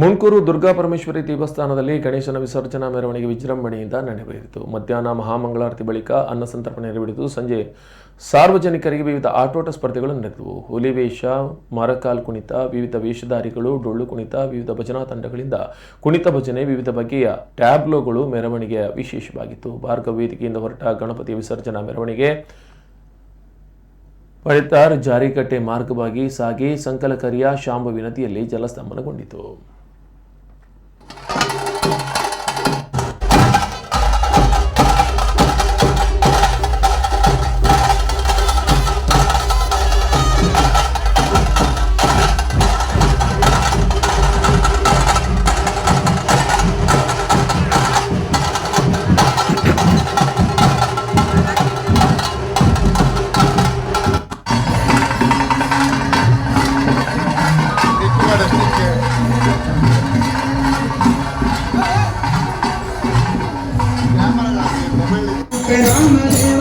ಮುಣ್ಕೂರು ದುರ್ಗಾ ಪರಮೇಶ್ವರಿ ದೇವಸ್ಥಾನದಲ್ಲಿ ಗಣೇಶನ ವಿಸರ್ಜನಾ ಮೆರವಣಿಗೆ ವಿಜೃಂಭಣೆಯಿಂದ ನಡೆಯಿತು ಮಧ್ಯಾಹ್ನ ಮಹಾಮಂಗಳಾರತಿ ಬಳಿಕ ಅನ್ನ ಸಂತರ್ಪಣೆ ನೆರವೇರಿತು. ಸಂಜೆ ಸಾರ್ವಜನಿಕರಿಗೆ ವಿವಿಧ ಆಟೋಟ ಸ್ಪರ್ಧೆಗಳು ನಡೆದವು. ಹುಲಿ ವೇಷ, ಮರಕಾಲ್ ಕುಣಿತ, ವಿವಿಧ ವೇಷಧಾರಿಗಳು, ಡೊಳ್ಳು ಕುಣಿತ, ವಿವಿಧ ಭಜನಾ ತಂಡಗಳಿಂದ ಕುಣಿತ ಭಜನೆ, ವಿವಿಧ ಬಗೆಯ ಟ್ಯಾಬ್ಲೋಗಳು ಮೆರವಣಿಗೆಯ ವಿಶೇಷವಾಗಿತ್ತು. ಭಾರ್ಗವ ವೇದಿಕೆಯಿಂದ ಹೊರಟ ಗಣಪತಿ ವಿಸರ್ಜನಾ ಮೆರವಣಿಗೆ ಪಳಿತಾರ್ ಜಾರಿಕಟ್ಟೆ ಮಾರ್ಗವಾಗಿ ಸಾಗಿ ಸಂಕಲಕರಿಯ ಶಾಂಭವಿ ನದಿಯಲ್ಲಿ ಜಲಸ್ತಂಭನಗೊಂಡಿತು. Música ராமதேவ